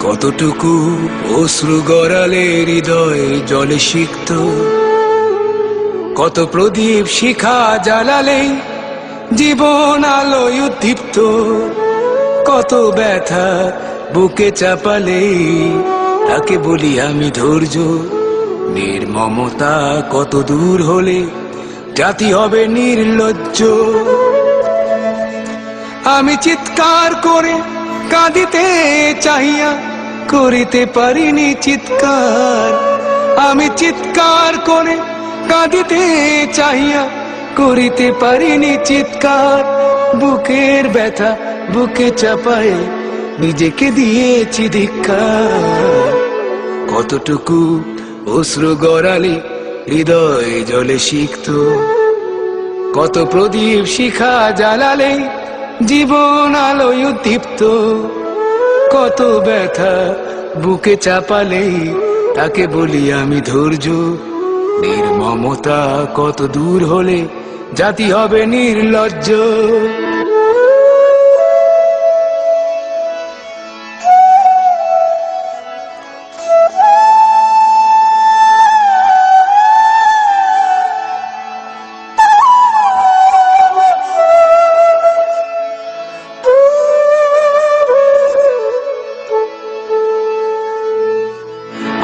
কতটুকু অশ্রু গড়ালে হৃদয় জলে সিক্ত? কত প্রদীপ শিখা জ্বালালে জীবন আলোয় উদ্দীপ্ত? কত ব্যথা বুকে চাপালে তাকে বলি আমি ধৈর্য। নির্মমতা কত দূর হলে জাতি হবে নির্লজ্জ। আমি চিৎকার করে কাঁদিতে চাহিয়া করিতে পারিনি চিৎকার। আমি চিৎকার করে কাঁদিতে চাহিয়া করিতে পারিনি চিৎকার। বুকের ব্যথা বুকে চাপায় নিজেকে দিয়েছি ধিক্কার। কতটুকু অশ্রু গড়ালে হৃদয় জলে শিখত কত প্রদীপ শিখা জ্বালালে জীবন আলোয় উদ্দীপ্ত। কত ব্যথা বুকে চাপালে তাকে বলি আমি ধৈর্য। নির্মমতা কত দূর হলে জাতি হবে নির্লজ্জ।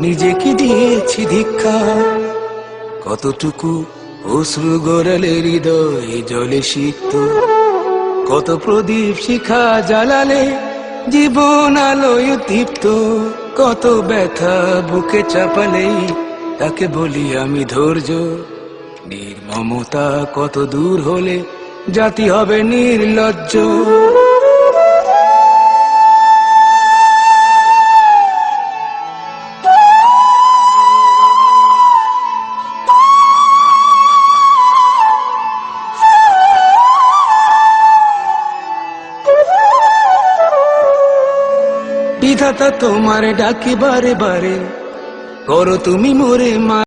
নিজেকে দিয়েছি ধিক্ষা কতটুকু অশ্রু গড়ালে হৃদয় জলে শিখত কত প্রদীপ শিখা জ্বালালে জীবন আলোয় দীপ্ত। কত ব্যথা বুকে চাপালে তাকে বলি আমি ধৈর্য। নির্মমতা কত দূর হলে জাতি হবে নির্লজ্জ। বিধাতা তোমার ডাকি বারে বারে। করো তুমি মোরে মা